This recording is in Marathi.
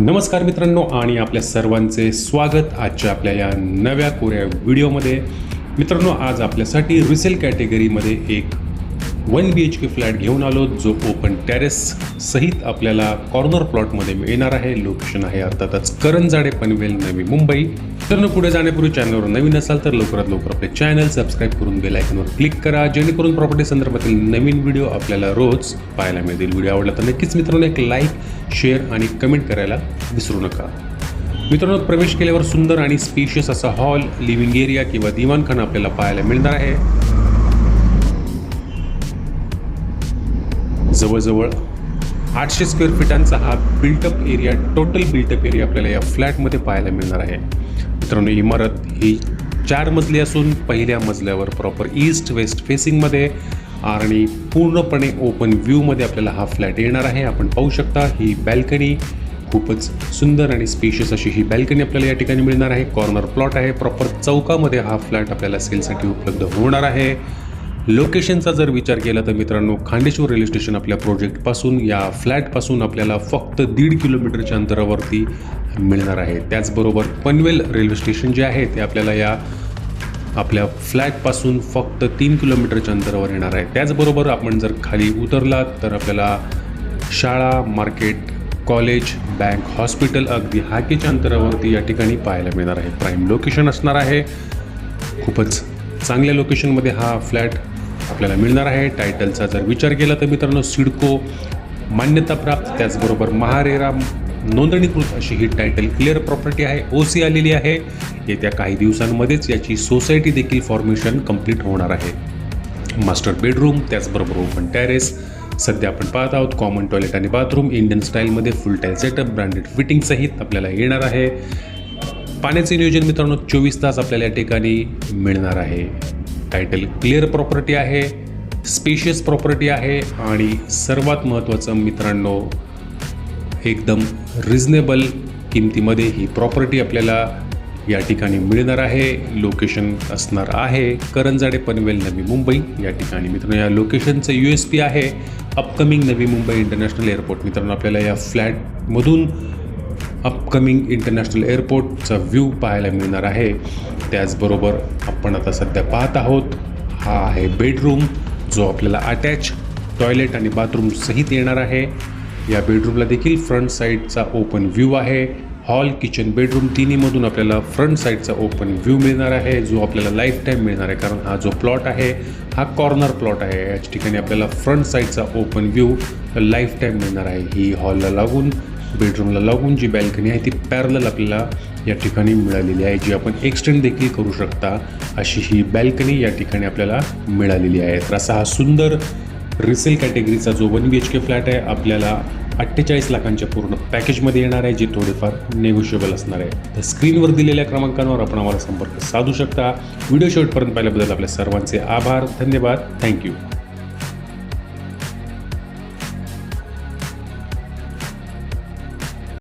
नमस्कार मित्रांनो आणि आपल्या सर्वांचे स्वागत. आजच्या आपल्या या नव्या कोऱ्या व्हिडिओमध्ये. मित्रांनो आज आपल्यासाठी रिसेल कॅटेगरीमध्ये एक one B H K flat घेऊन आलो जो ओपन टेरेस सहित आपल्याला कॉर्नर प्लॉटमध्ये मिळणार आहे. लोकेशन आहे अर्थातच करंजाडे पनवेल नवी मुंबई. तर न पुढे जाण्यापूर्वी चॅनलवर नवीन असाल तर लवकरात लवकर आपले चॅनल सबस्क्राईब करून बेल आयकॉनवर क्लिक करा. जेणेकरून प्रॉपर्टी संदर्भातील नवीन व्हिडिओ आपल्याला रोज पाहायला मिळतील. व्हिडिओ आवडला तर नक्कीच मित्रांनो एक लाईक शेअर आणि कमेंट करायला विसरू नका. मित्रांनो प्रवेश केल्यावर सुंदर आणि स्पेशियस असा हॉल लिव्हिंग एरिया किंवा दिवाणखाना आपल्याला पाहायला मिळणार आहे. जवळजवळ आठशे स्क्वेअर फिटांचा हा built up area total built up area आपल्याला या फ्लॅटमध्ये पाहायला मिळणार आहे. मित्रांनो इमारत ही चार मजली असून पहिल्या मजल्यावर प्रॉपर ईस्ट वेस्ट फेसिंगमध्ये आणि पूर्णपणे ओपन व्ह्यूमध्ये आपल्याला हा फ्लॅट येणार आहे. आपण पाहू शकता ही बॅल्कनी खूपच सुंदर आणि स्पेशियस अशी ही बॅल्कनी आपल्याला या ठिकाणी मिळणार आहे. कॉर्नर प्लॉट आहे. प्रॉपर चौकामध्ये हा फ्लॅट आपल्याला सेलसाठी उपलब्ध होणार आहे. लोकेशनचा जर विचार केला तर मित्रांनो खांडेश्वर रेल्वे स्टेशन आपल्या प्रोजेक्टपासून या फ्लॅटपासून आपल्याला फक्त दीड किलोमीटरच्या अंतरावरती मिळणार आहे. त्याचबरोबर पनवेल रेल्वे स्टेशन जे आहे ते आपल्याला या आपल्या फ्लॅटपासून फक्त तीन किलोमीटरच्या अंतरावर येणार आहे. त्याचबरोबर आपण जर खाली उतरलात तर आपल्याला शाळा मार्केट कॉलेज बँक हॉस्पिटल अगदी हाकेच्या अंतरावरती या ठिकाणी पाहायला मिळणार आहे. प्राईम लोकेशन असणार आहे. खूपच चांगल्या लोकेशनमध्ये हा फ्लॅट आपल्याला मिळणार आहे. टायटलचा जर विचार केला तर मित्रांनो सिडको मान्यताप्राप्त त्याचबरोबर महारेरा नोंदणीकृत अशी ही टायटल क्लिअर प्रॉपर्टी आहे. ओ सी आलेली आहे. येत्या काही दिवसांमध्येच याची सोसायटी देखील फॉर्मेशन कंप्लीट होणार आहे. मास्टर बेडरूम त्याचबरोबर ओपन टॅरेस सध्या आपण पाहत आहोत कॉमन टॉयलेट आणि बाथरूम इंडियन स्टाईलमध्ये फुल टाईल सेटअप ब्रँडेड फिटिंगसहित आपल्याला येणार आहे. पाण्याचे नियोजन मित्रांनो चोवीस तास आपल्याला या ठिकाणी मिळणार आहे. टायटल क्लिअर प्रॉपर्टी आहे स्पेशियस प्रॉपर्टी आहे आणि सर्वात महत्त्वाचं मित्रांनो एकदम रिजनेबल किमतीमध्ये ही प्रॉपर्टी आपल्याला या ठिकाणी मिळणार आहे. लोकेशन असणार आहे. करंजाडे पनवेल नवी मुंबई. या ठिकाणी मित्रांनो या लोकेशनचं यू एस पी आहे. Upcoming Navi Mumbai international airport मित्रांनो आपल्याला या फ्लॅटमधून अपकमिंग इंटरनॅशनल एअरपोर्टचा व्ह्यू पाहायला मिळणार आहे. त्याचबरोबर आपण आता सध्या पाहत आहोत हा आहे बेडरूम जो आपल्याला अटॅच टॉयलेट आणि बाथरूम सहित येणार आहे. या बेडरूमला देखील फ्रंट साईडचा ओपन व्ह्यू आहे. हॉल किचन बेडरूम तिन्हीमधून आपल्याला फ्रंट साईडचा ओपन व्ह्यू मिळणार आहे जो आपल्याला लाईफ टाईम मिळणार आहे कारण हा जो प्लॉट आहे हा कॉर्नर प्लॉट आहे. याच ठिकाणी आपल्याला फ्रंट साईडचा ओपन व्ह्यू लाईफ टाईम मिळणार आहे. ही हॉलला लागून बेडरूमला लागून जी बॅल्कनी आहे ती पॅरल आपल्याला या ठिकाणी मिळालेली आहे जी आपण एक्सटेंड देखील करू शकता अशी ही बॅल्कनी या ठिकाणी आपल्याला मिळालेली आहे. तर असा हा सुंदर रिसेल कॅटेगरीचा जो one B H K flat आहे आपल्याला अठ्ठेचाळीस लाखांच्या पूर्ण पॅकेजमध्ये येणार आहे जे थोडेफार नेगोशिएबल असणार आहे. तर स्क्रीनवर दिलेल्या क्रमांकांवर आपण आम्हाला संपर्क साधू शकता. व्हिडिओ शेवटपर्यंत पाहिल्याबद्दल आपल्या सर्वांचे आभार धन्यवाद. थँक्यू